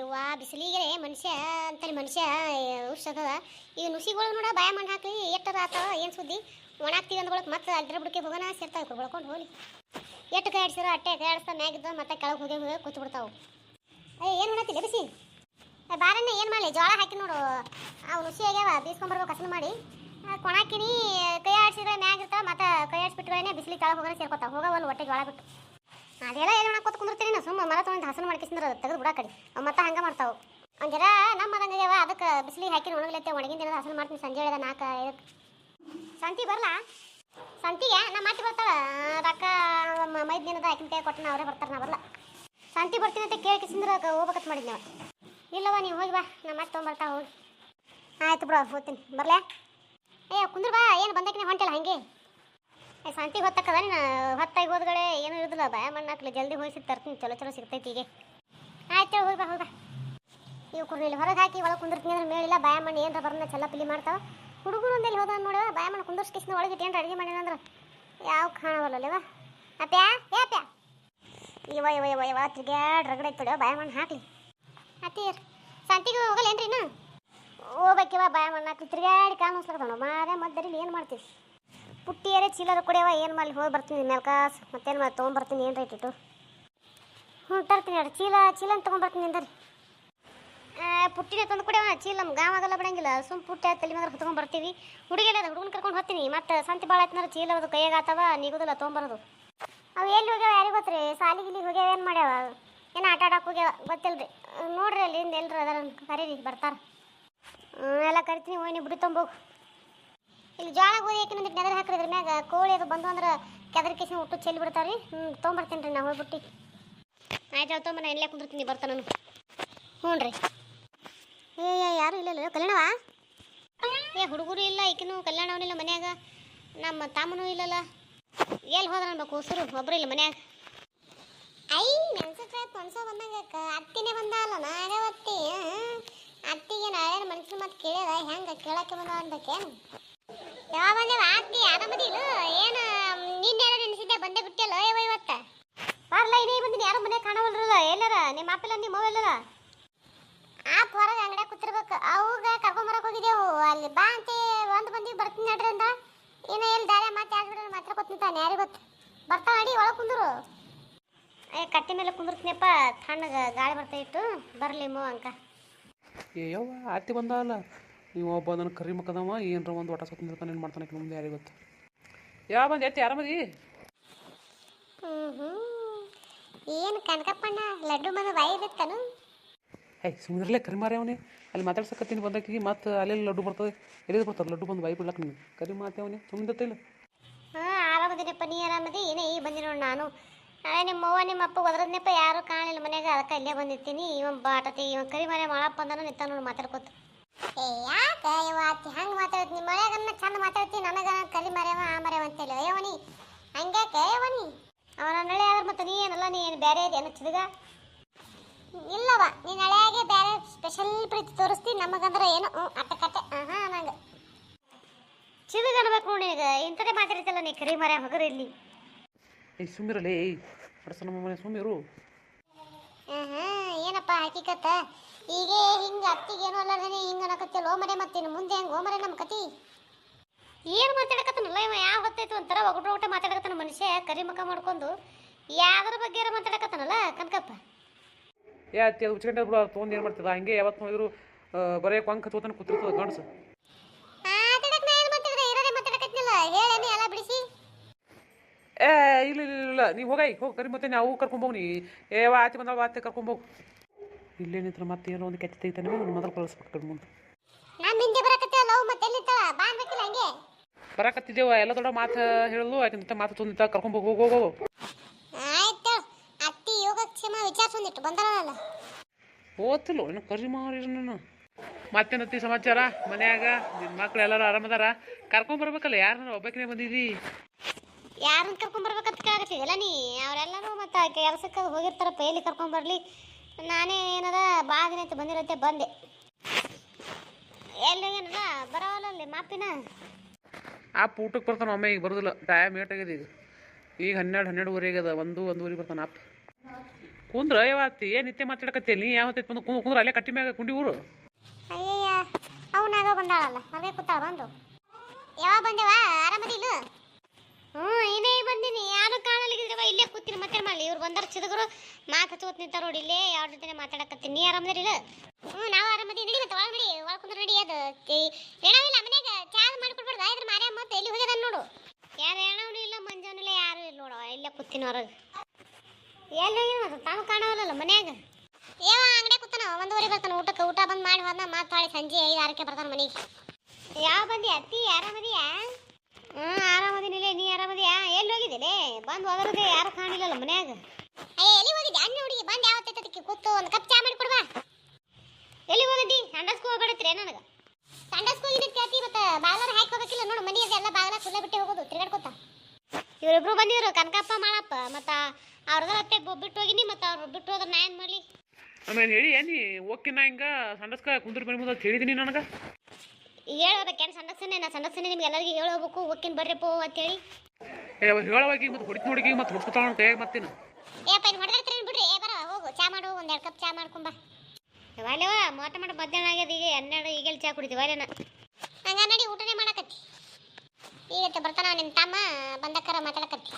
ಇವ್ವ ಬಿಸಿಲಿಗೆ ಮನುಷ್ಯ ಅಂತೇಳಿ ಮನುಷ್ಯ ಉಷ್ಣದ ಈ ನುಸಿಗಳು ನೋಡ, ಬಾಯ ಮಣ್ಣು ಹಾಕಿ ಎಷ್ಟದ ಆತಾವ ಏನು ಸುದ್ದಿ? ಒಣಾಗ್ತೀವಿ ಅಂದ್ಕೊಳಕ್ ಮತ್ತೆ ಅದ್ರ ಬುಡಕ್ಕೆ ಹೋಗೋಣ ಸೇರ್ತಾವೆ ಕುಡ್ಕೊಳ್ಕೊಂಡು ಹೋಗಿ ಎಷ್ಟು ಕೈ ಆಡ್ಸಿರೋ ಅಟ್ಟೆ ಕೈ ಆಡಿಸ್ತಾ ಮ್ಯಾಗಿದ್ದು ಮತ್ತೆ ಕೆಳಗೆ ಹೋಗಿ ಹೋಗಿ ಕೂತ್ ಬಿಡ್ತಾವು. ಏ, ಏನು ಮಾಡತ್ತಿಲ್ಲ ಬಿಸಿ? ಬಾರಣ್ಣ, ಏನು ಮಾಡಲಿ? ಜೋಳ ಹಾಕಿ ನೋಡು. ಆ ನುಸಿ ಆಗ್ಯಾವ ಬೀಸ್ಕೊಂಬರ್ಬೇಕು ಕಸನ ಮಾಡಿ. ಕೊಣಾಕಿನಿ ಕೈ ಆಡ್ಸಿದ್ರೆ ಮ್ಯಾಗ ಇರ್ತಾವ, ಮತ್ತೆ ಕೈ ಆಡಿಸ್ಬಿಟ್ರೆ ಬಿಸಿಲಿ ಕೆಳಗೆ ಹೋಗೋಣ ಸೇರ್ಕೊತಾವ. ಹೋಗವಲ್ಲ ಒಟ್ಟೆ ಜೋಳ ಬಿಟ್ಟು. ಅದೆಲ್ಲ ಏನು ಮಾಡಕ್ಕೆ ಕುಂದಿರ್ತೀನಿ ನಾ ಸುಮ್ಮ ಮರ ತೊಗೊಂಡು ಹಸನ ಮಾಡ್ಕಿಸಿದ್ರೆ ತೆಗೆದು ಬಿಡ ಕಡೆ ಮತ್ತೆ ಹಂಗೆ ಮಾಡ್ತಾವು. ಒಂದೆಲ್ಲ ನಮ್ಮ ಮದಂಗ್ಯಾವ ಅದಕ್ಕೆ ಬಿಸಿಲಿಗೆ ಹಾಕಿ ಒಣಗಲತ್ತೆ ಒಣಗಿನ ದಿನದ ಹಸನ ಮಾಡ್ತೀನಿ, ಸಂಜೆ ಹೇಳಿದ ನಾಲ್ಕು ಐದಕ್ಕೆ ಸಂತಿ ಬರಲ್ಲ ಸಂತಿಗೆ? ನಮ್ಮ ಮಾತಿ ಬರ್ತಾಳ. ರೊಕ್ಕ ಮೈದ್ ದಿನದ ಆಕಿನ ಕೈ ಕೊಟ್ಟನ ಅವರೇ ಬರ್ತಾರೆ, ನಾ ಸಂತಿ ಬರ್ತೀನಿ ಅಂತ ಕೇಳಿ ಕಿಸಿಂದ್ರೆ ಹೋಗ್ಬೇಕಂತ ಮಾಡಿದ್ನವ ಇಲ್ಲವ ನೀವು ಹೋಗಿ ಬಾ, ನಮ್ಮ ಮಾತು ತೊಗೊಂಬರ್ತಾ ಹೋಗಿ. ಆಯ್ತು ಬ್ರೋ ಹೋಗ್ತೀನಿ. ಬರಲೇ? ಏ ಕುಂದ್ರ ಬಾ, ಏನು ಬಂದಕ್ಕೆ ಹೊಂಟಿಲ್ಲ ಹಂಗೆ? ಶಾಂತಿ ಹೊತ್ತಕ್ಕದ ನೀನು? ಹೊತ್ತಾಗಿ ಹೋದ್ಗಡೆ ಏನೂ ಇರುದಿಲ್ಲ ಭಯ ಮಣ್ಣಾಕ್ಲಿ ಜಲ್ದಿ ಹೋಗಿ ತರ್ತೀನಿ. ಚಲೋ ಚಲೋ ಸಿಗ್ತೈತಿ ಈಗ ಆಯ್ತು ಹೋಗಿ ಬಾ ಬಾ. ಇವು ಕುರ್ರಿ ಇಲ್ಲಿ ಹೊರಗೆ ಹಾಕಿ ಒಳಗೆ ಕುಂದಿರ್ತೀನಿ ಅಂದ್ರೆ ಮೇಲಿಲ್ಲ. ಬಾಯ ಮಣ್ಣು ಏನರ ಬರೋಣ ಚಲ ಪಿಲಿ ಮಾಡ್ತಾವ. ಹುಡುಗರು ಒಂದಲ್ಲಿ ಹೋದ ನೋಡುವ? ಬಾಯ ಮಣ್ಣು ಕುಂದರ್ಸ್ಕಿಸ್ನ ಒಳಗೆ ಇಟ್ಟು ಅಡುಗೆ ಮಾಡ್ಯಾನ ಅಂದ್ರೆ ಯಾವ ಕಾಣವಲ್ಲವ ಅಪ್ಯಾ ಏ ಅಪ್ಯಾ ಇವ ಇವ ಇವ ಇವ, ತಿರ್ಗ್ಯಾಡ್ ರಗಡೆ ಇತ್ತು ಬಾಯ ಮಣ್ಣು ಹಾಕ್ಲಿ. ಅತ್ತೀರ್ ಶಾಂತಿಗೆ ಹೋಗಲ್ಲೇನ್ರಿ ಇನ್ನು? ಹೋಗ್ಬೇಕಿವ ಬಾಯ ಮಣ್ಣು ಹಾಕ್ಲಿ. ತಿರ್ಗ್ಯಾಡಿ ಕಾಲು ನೋಸ್ಲಾಕತ್ತಾವ ಮಾರೇ ಮದ್ದರಿ ಏನು ಮಾಡ್ತೀವಿ ಪುಟ್ಟಿಯರೇ ಚೀಲರ ಕುಡಿಯವ, ಏನು ಮಾಡಲಿ? ಹೋಗಿ ಬರ್ತೀನಿ ಮೆಲ್ಕಾಸ್ ಮತ್ತೇನು ಮಾಡಿ, ತೊಗೊಂಬರ್ತೀನಿ ಏನು ರೇಟ್ ಇಟ್ಟು ಹ್ಞೂ ತರ್ತೀನಿ ಅಡ್ರಿ ಚೀಲ ಚೀಲ ತೊಗೊಂಬರ್ತೀನಿ ಅಂದ್ರಿ ಪುಟ್ಟಿನೇ ತಂದು ಕುಡಿಯವ ಚೀಲ ನಮ್ಮ ಆಗಲ್ಲ ಬಿಡಂಗಿಲ್ಲ. ಸುಮ್ ಪುಟ್ಟ ತಲೆ ಮಗರ ಹೊತ್ಕೊಂಡ್ ಬರ್ತೀವಿ. ಹುಡುಗಿಲ್ಲ ಹುಡುಗನ ಕರ್ಕೊಂಡು ಹೋಗ್ತೀನಿ. ಮತ್ತು ಸಂತಿ ಭಾಳ ಆಯ್ತು ಚೀಲ ಅದು ಕೈಯಾಗ ಆತವ, ನಿಗೋದಿಲ್ಲ, ತೊಗೊಂಬರೋದು. ಅವು ಎಲ್ಲಿ ಹೋಗ್ಯಾವ ಯಾರಿಗೆ ಗೊತ್ತ್ರಿ? ಸಾಲಿಗೆ ಇಲ್ಲಿ ಹೋಗ್ಯಾವ, ಏನು ಮಾಡ್ಯಾವ? ಏನು ಆಟ ಆಡಕ್ಕೆ ಹೋಗ್ಯಾವ? ಗೊತ್ತಿಲ್ಲ ರೀ ನೋಡ್ರಿ ಅಲ್ಲಿ ಹಿಂದೆ ಎಲ್ರು ಅದಾರ ಕರೀರಿ ಬರ್ತಾರೆ. ಎಲ್ಲ ಕರಿತೀನಿ, ಹೋಗಿ ನೀವು ಬಿಡಿ ಇಲ್ಲಿ ಜೋಳ ಗೋಧಿ ಹಾಕಿನಂದ್ರೆ ನೆದರ್ ಹಾಕ್ರಿ ಇದ್ರ ಮ್ಯಾಗ? ಕೋಳಿ ಅದು ಬಂದು ಅಂದ್ರೆ ಕೆದರ್ಕೇಸಿನ ಕಿಸಿ ಚೆಲ್ಲಿ ಚೆಲ್ಲಿ ಬಿಡ್ತಾವ್ರಿ. ಹ್ಞೂ ತೊಗೊಂಬರ್ತೀನಿ ರೀ ನಾ ಹೋಗ್ಬಿಟ್ಟು. ಆಯ್ತು ತೊಗೊಂಬ ನಾ ಇಲ್ಲೇ ಕುಂದಿರ್ತೀನಿ ಬರ್ತಾನೆ ನಾನು. ಹ್ಞೂ ರೀ ಏ, ಯಾರು ಇಲ್ಲ ಕಲ್ಯಾಣವ? ಏ, ಹುಡುಗರು ಇಲ್ಲ, ಈಕಿನೂ ಕಲ್ಯಾಣವನಿಲ್ಲ ಮನ್ಯಾಗ. ನಮ್ಮ ತಮ್ಮನೂ ಇಲ್ಲಲ್ಲ. ಎಲ್ಲಿ ಹೋದ ಅನ್ಬೇಕು ಉಸಿರು ಒಬ್ಬರು ಇಲ್ಲ ಮನ್ಯಾಗ. ಐ ಮೆಣಸಕ್ಕಾಯಿ ಪಣಸ ಬಂದಂಗ ಅತ್ತಿನೇ ಬಂದ ಅಲ್ಲ ನಾಗವತ್ತಿ ಅತ್ತಿಗೆ ನಾಳೆ ಮನಸ್ಸಿನ ಮತ್ತೆ ಕೇಳ್ಯದ ಹೆಂಗೆ ಕೇಳಕ್ಕೆ ಬಂದ ಅಂದಕ್ಕೇನು ಯಾವ ಬಂದೇವ ಅತ್ತಿ ಆರಾಮದಿಲ್ಲ ಏನು ನಿನ್ನೆಲ್ಲ ನೆನೆಸಿದ್ದೆ ಬಂದೆ ಬಿಟ್ಟಲ್ಲ ಯವ ಇವತ್ತ? ಬರ್ಲ, ಇದೇ ಬಂದಿನಿ. ಯಾರು ಮನೆ ಕಾಣವಲ್ರಲ್ಲ, ಎಲ್ಲರ? ನಿಮ್ಮ ಅಪ್ಪಲ್ಲ, ನಿಮ್ಮ ಎಲ್ಲರ? ಆ ಹೊರಗೆ ಅಂಗಡ್ಯಾಗ ಕೂತಿರ್ಬೇಕು. ಅವಾಗ ಕರ್ಕೊಂಬರಕ್ ಹೋಗಿದ್ದೆವು. ಅಲ್ಲಿ ಬಾ ಅಂತ, ಒಂದು ಬಂದಿ ಬರ್ತೀನಿ ನಡ್ರಿ ಅಂದ. ಇನ್ನು ಎಲ್ಲಿ ದಾರೆ ಮತ್ತೆ ಆಗ್ಬಿಡ್ರಿ ಮಾತ್ರ ಕೂತಿಂತಾನೆ ಯಾರಿಗೆ ಗೊತ್ತು? ಬರ್ತಾ ಅಡಿ ಒಳಗೆ ಕುಂದರು. ಏ, ಕಟ್ಟಿ ಮೇಲೆ ಕುಂದಿರ್ತೀನಪ್ಪ ತಣ್ಣಗೆ ಗಾಳಿ ಬರ್ತಾ ಇತ್ತು. ಅಂಕ. ಅತ್ತಿ ಬಂದಲ್ಲ ನೀವು ಒಬ್ಬ ನನ್ನ ಕರಿ ಮಕ್ಕದವ ಏನರ ಒಂದು ಒಟ ಸತ್ತಿರ್ತಾನೆ ಏನು ಮಾಡ್ತಾನೆ ಮುಂದೆ ಯಾರಿಗೆ ಗೊತ್ತು? ಯಾವ ಬಂದು ಎತ್ತಿ ಆರಾಮದಿ? ಏನು ಕನಕಪ್ಪಣ್ಣ ಲಡ್ಡು ಮನೆ ಬಾಯಿ ಇರುತ್ತನು? ಹೇ ಸುಮ್ಮನಿರಲೇ ಕರಿ ಮಾರಿ ಅವನೇ. ಅಲ್ಲಿ ಮಾತಾಡ್ಸಕತ್ತೀನಿ ಬಂದಕ್ಕೆ ಮತ್ತೆ ಅಲ್ಲೆಲ್ಲಿ ಲಡ್ಡು ಬರ್ತದೆ. ಎಲ್ಲಿ ಬರ್ತದೆ? ಲಡ್ಡು ಬಂದು ಬಾಯಿ ಬಿಡ್ಲಕ್ಕ ನೀನು. ಕರಿ ಮಾತೆ ಅವನೇ ಸುಮ್ಮನೆ ಇಲ್ಲ? ಹಾಂ ಆರಾಮದಿನಪ್ಪ ನೀ ಆರಾಮದಿ? ಏನೇ ಈಗ ಬಂದಿ ನೋಡಿ ನಾನು. ನಾಳೆ ನಿಮ್ಮ ಅವ್ವ ನಿಮ್ಮ ಅಪ್ಪ ಒದ್ರದ್ನಪ್ಪ ಯಾರು ಕಾಣಲಿಲ್ಲ ಮನ್ಯಾಗ ಅದಕ್ಕೆ ಇಲ್ಲೇ ಬಂದಿರ್ತೀನಿ. ಇವನ್ ಬಾಟತಿ ಇವನ್ ಕರಿ ಮನೆ ಮಾಡಪ್ಪ ಅಂದನ ನಿಂತ ನೋಡಿ ಮಾತಾಡ್ಕೊತ. ಏ ಯಾಕ? ಕೈ ಹಂಗೆ ಮಾತಾಡ್ತಿ? ನಿಮ್ಮ ಮಳೆಗನ್ನ ಚಂದ ಮಾತಾಡ್ತಿ ನನಗೆ ಕರಿ ಮರೆಯವ ಆ ಮರ್ಯವ ಅಂತೇಳಿ. ಅಯ್ಯವನಿ ಹಂಗ್ಯಾಕೆ? ಅಯ್ಯವನಿ ಅವನ ನಳೆ ಆದ್ರೆ ಮತ್ತೆ ನೀ ಏನಲ್ಲ ನೀ ಏನು ಬೇರೆ ಇದೆ ಚಿದಗ? ಇಲ್ಲವ ನೀನು ಹಳೆಯಾಗೆ ಬೇರೆ ಸ್ಪೆಷಲ್ ಪ್ರೀತಿ ತೋರಿಸ್ತೀನಿ ನಮಗಂದ್ರೆ ಏನು? ಹ್ಞೂ ಅಟ್ಟಕಟ್ಟೆ ಹಾಂ ನಂಗೆ. ಚಿದಗ ಅನ್ಬೇಕು ನೋಡಿ ಈಗ ಇಂಥದೇ ಮಾತಾಡ್ತಿಲ್ಲ ನೀ ಕರಿ ಮರ ಹೊಗರು ಇಲ್ಲಿ. ಏಯ್ ಸುಮ್ಮಿರಲಿ ಏಯ್ ನಮ್ಮ ಮನೆ ಸುಮ್ಮಿರು ಆಹಾ, ಏನಪ್ಪ ಹಕಿಕತ್ತ ಈಗ ಹಿಂಗ ಅತ್ತಿಗೆ ಏನೋ ಅಲ್ಲದೇನೆ ಹಿಂಗ ಅನ್ನಕತ್ತಿಲ್ಲ ಮತ್ತೆ ಮರೆ ಮತ್ತೇನು ಮುಂದೆ ಹೆಂಗ ಓಮರೆ ನಮ್ಮ ಕತಿ. ಏನು ಮಾತಾಡಕತ್ತನಲ್ಲ ಇವ? ಯಾವ ಹೊತ್ತಾಯ್ತು? ಒಂಥರ ಒಗಟ ಒಗಟ ಮಾತಾಡಕತ್ತಾನ ಮನುಷ್ಯ ಕರಿ ಮುಖ ಮಾಡ್ಕೊಂಡು. ಯಾವ್ದ್ರ ಬಗ್ಗೆ ಮಾತಾಡಕತ್ತಾನಲ್ಲ ಕನಕಪ್ಪ? ಏ ಅತ್ತಿ ಅದು ಉಚ್ಕೊಂಡೆ ಬಿಡು ತೊಗೊಂಡು ಏನು ಮಾಡ್ತದ ಹಂಗೆ ಯಾವತ್ತು ನೋಡಿದ್ರು ಬರೇ ಕೊಂಕ ತೋತನ ಕೂತಿರ್ತದ ಗಂಡಸು. ಎಲ್ಲ ಬಿಡಿಸಿ. ಏ ಇಲ್ಲ ಇಲ್ಲ ಇಲ್ಲ ನೀವು ಹೋಗೈ ಹೋಗಿ. ಕರಿ ಮತ್ತೆ ನಾವು ಕರ್ಕೊಂಬೋಗಿ ನೀ. ಏ ಆತಿ ವಾತೆ ಕರ್ಕೊಂಡು ಕರ್ಕೊಂಬೋಗು ಇಲ್ಲೇ ನಿಂತ್ರ ಮತ್ತೆ ಏನೋ ಒಂದು ಕೆಚ್ಚ ತೆಗಿತಾನೆ ನನ್ನ ಮೊದಲು ಕಳಿಸ್ಬೇಕು ಮುಂದೆ. ನಾನು ಹಿಂದೆ ಬರಕತ್ತಿಲ್ಲ ಲವ್ ಮತ್ತೆ ಎಲ್ಲಿತ್ತಾಳ ಬಾ ಅನ್ಬೇಕಿಲ್ಲ ಹಂಗೆ? ಬರಾಕತ್ತಿದ್ದೇವ ಎಲ್ಲ ದೊಡ್ಡ ಮಾತು ಹೇಳಲು ಆಕಿನ ಮಾತು ತೊಂದಿತ್ತ ಕರ್ಕೊಂಡ್ಬೋಗ ಹೋಗು ಹೋಗೋ ಆಯ್ತು ಅತ್ತಿ ಯೋಗಕ್ಷೇಮ ವಿಚಾರಿಸೊಂದಿಟ್ಟು ಬಂದರಲ್ಲ ಓದ್ತಿಲ್ಲ ಏನು ಕರಿ ಮಾರಿ ನಾನು ಮತ್ತೇನತ್ತಿ ಸಮಾಚಾರ? ಮನ್ಯಾಗ ನಿನ್ನ ಮಕ್ಳು ಎಲ್ಲರೂ ಆರಾಮದಾರ ಕರ್ಕೊಂಬರ್ಬೇಕಲ್ಲ ಯಾರನ್ನ ಒಬ್ಬಕ್ಕೆ ಬಂದಿದ್ದಿ ಯಾರನ್ನ ಕರ್ಕೊಂಬರ್ಬೇಕಂತ ಕೇಳಕತ್ತಿದಲ್ಲ ನೀ? ಅವರೆಲ್ಲರೂ ಮತ್ತೆ ಕೆಲಸಕ್ಕೆ ಹೋಗಿರ್ತಾರಪ್ಪ ಎಲ್ಲಿ ಕರ್ಕೊಂಬರ್ಲಿ ನಾನೇ ಏನದ ಭಾಳ ದಿನ ಆಯ್ತು ಬಂದಿರತ್ತೆ ಬಂದೆ. ಎಲ್ಲಿ ಏನಲ್ಲ ಬರೋಲ್ಲ ಮಾಪಿನ? ಆ ಊಟಕ್ಕೆ ಬರ್ತಾನೆ ಒಮ್ಮೆ ಈಗ ಬರೋದಿಲ್ಲ. ಟೈಮ್ ಏಟ್ ಆಗಿದೆ ಈಗ. ಈಗ ಹನ್ನೆರಡು ಹನ್ನೆರಡುವರೆ ಆಗ್ಯದ ಒಂದು ಒಂದೂವರೆಗೆ ಬರ್ತಾನೆ ಆಪ್ ಕುಂದ್ರ ಯಾವತ್ತಿ ಏನು ನಿತ್ಯ ಮಾತಾಡಕತ್ತಿ ನೀ ಯಾವತ್ತೈತಿ ಬಂದು? ಕುಂದ್ರ ಕುಂದ್ರ ಅಲ್ಲೇ ಕಟ್ಟಿ ಮ್ಯಾಗ ಕುಂಡಿ ಊರು? ಅಯ್ಯಯ್ಯ ಅವನಾಗ ಬಂದಾಳಲ್ಲ ಅದೇ ಕೂತಾಳ ಬಂದು. ಯಾವಾಗ ಬಂದೇವಾ? ಆರಾಮದಿಲ್ಲ ಹ್ಞೂ ಏನೇ ಬಂದೀನಿ. ಯಾರು ಕಾಣಲಿಕ್ಕಿದ್ರವ ಇಲ್ಲೇ ಕೂತೀನಿ ಮತ್ತೆ ಮಾಡಲಿ ಇವ್ರು ಬಂದಾರ ಚಿದಗರು. ಮಾತು ಹಚ್ಕೋತ್ ನಿಂತಾರ ನೋಡಿ ಇಲ್ಲೇ. ಯಾವ ಜೊತೆ ಮಾತಾಡಕತ್ತೀನಿ? ನೀ ಆರಾಮದಿರಿಲ್ಲ ಹ್ಞೂ, ನಾವು ಆರಾಮದಿ ನಡಿ ಮತ್ತೆ ಒಳಗೆ ನಡಿ. ಕುಂದ್ರ ನಡಿ. ಅದು ಏನಾವಿಲ್ಲ ಮನ್ಯಾಗ ಚಾ ಮಾಡ್ಕೊಡ್ಬಾರ್ದು ಆಯ್ತು ಮಾರ್ಯ ಮತ್ತೆ ಎಲ್ಲಿ ಹೋಗ್ಯದ ನೋಡು. ಯಾರು ಏನವನು ಇಲ್ಲ ಮಂಜವನು ಇಲ್ಲ, ಯಾರು ಇಲ್ಲ ನೋಡವ ಇಲ್ಲೇ ಕೂತೀನಿ ಹೊರಗೆ. ಎಲ್ಲಿ ಹೋಗ್ಯಾನ ತಾನು ಕಾಣವಲ್ಲ ಮನ್ಯಾಗ. ಏವ ಅಂಗಡಿ ಕೂತಾನ. ಒಂದೂವರೆ ಬರ್ತಾನೆ ಊಟಕ್ಕೆ. ಊಟ ಬಂದು ಮಾಡಿ ಮತ್ತೆ ಹೊಳ್ಳಿ ಸಂಜೆ ಐದು ಆರಕ್ಕೆ ಬರ್ತಾನ ಮನೆಗೆ. ಯಾವ ಬಂದಿ ಅತ್ತಿ, ಆರಾಮದಿಯಾ? ಹ್ಞೂ ಆರಾಮದಿನಿಲ್ಲ ಬಂದು ಹೋದ್ರದೆ ಯಾರು ಕಾಣಿಲ್ಲಲ್ಲ ಮನ್ಯಾಗ? ಅಯ್ಯ ಎಲ್ಲಿ ಹೋಗಿದ್ದೆ? ಅಣ್ಣ ಹುಡುಗಿ ಬಂದು ಯಾವತ್ತೈತದಕ್ಕೆ ಕೂತು ಒಂದು ಕಪ್ ಚಾ ಮಾಡಿ ಕೊಡ್ಬಾ ಎಲ್ಲಿ ಹೋಗಿದ್ದಿ ಸಂಡಸ್ಕೊ ಹೋಗ್ಬೇಡತ್ರಿ ನನಗೆ. ಸಂಡಸ್ಕೂ ಹೋಗಿದ್ದೆ ಕೇಳ್ತಿ ಮತ್ತೆ ಬಾಗ್ಲಾರ ಹಾಕಿ ಹೋಗಕ್ಕಿಲ್ಲ ನೋಡು ಮನೆ ಎಲ್ಲ ಬಾಗಲ ಕುಲ್ಲ ಬಿಟ್ಟು ಹೋಗೋದು ತಿರ್ಗಾಡ್ಕೊತ. ಇವರಿಬ್ರು ಬಂದಿದ್ರು ಕನಕಪ್ಪ ಮಾಳಪ್ಪ ಮತ್ತು ಅವ್ರದ್ರ ಅತ್ತೆ ಬಿಟ್ಟು ಹೋಗಿನಿ ಮತ್ತು ಅವ್ರು ಬಿಟ್ಟು ಹೋದ್ರೆ ನಾ ಏನು ಮಾಡಲಿ? ಆಮೇಲೆ ಹೇಳಿ ಏನಿ ಓಕೆ ನಾ ಹಿಂಗ ಸಂಡಸ್ಕ ಕುಂದ್ರ ಮನೆ ಮುಂದೆ ಹೇಳಿದೀನಿ ನನಗೆ? ಹೇಳ್ಬೇಕೇನು ಸಂಡಕ್ಸನೆ ನಾ ಸಂಡಕ್ಸನೆ ನಿಮ್ಗೆ ಎಲ್ಲರಿಗೂ ಹೇಳೋಬೇಕು ಹೋಗ್ತೀನಿ ಬರ್ರಿಪ್ಪ ಅಂತೇಳಿ ಹೇಳವಾಗಿ ಮತ್ತೆ ಹೊಡಿತು ನೋಡಿ ಮತ್ತೆ ಹೊಡ್ಕೊತಾಳ ಮತ್ತೇನು? ಏಪ್ಪ ಇನ್ನು ಹೊಡೆದ್ರೆ ಬಿಡ್ರಿ? ಏ ಬರ ಹೋಗು ಚಾ ಮಾಡು ಒಂದು ಎರಡು ಕಪ್ ಚಾ ಮಾಡ್ಕೊಂಬ ವಾಲೇವ ಮೋಟ ಮಾಡ ಮಧ್ಯಾಹ್ನ ಆಗ್ಯದ ಈಗ ಹನ್ನೆರಡು ಈಗೆಲ್ಲಿ ಚಾ ಕುಡಿತೀವಿ ವಾಲೇನ ಹಂಗ ನಡಿ ಊಟನೇ ಮಾಡಕತ್ತಿ. ಈಗ ಬರ್ತಾನ ನಿಮ್ಮ ತಮ್ಮ ಬಂದಕ್ಕರ ಮಾತಾಡಕತ್ತಿ.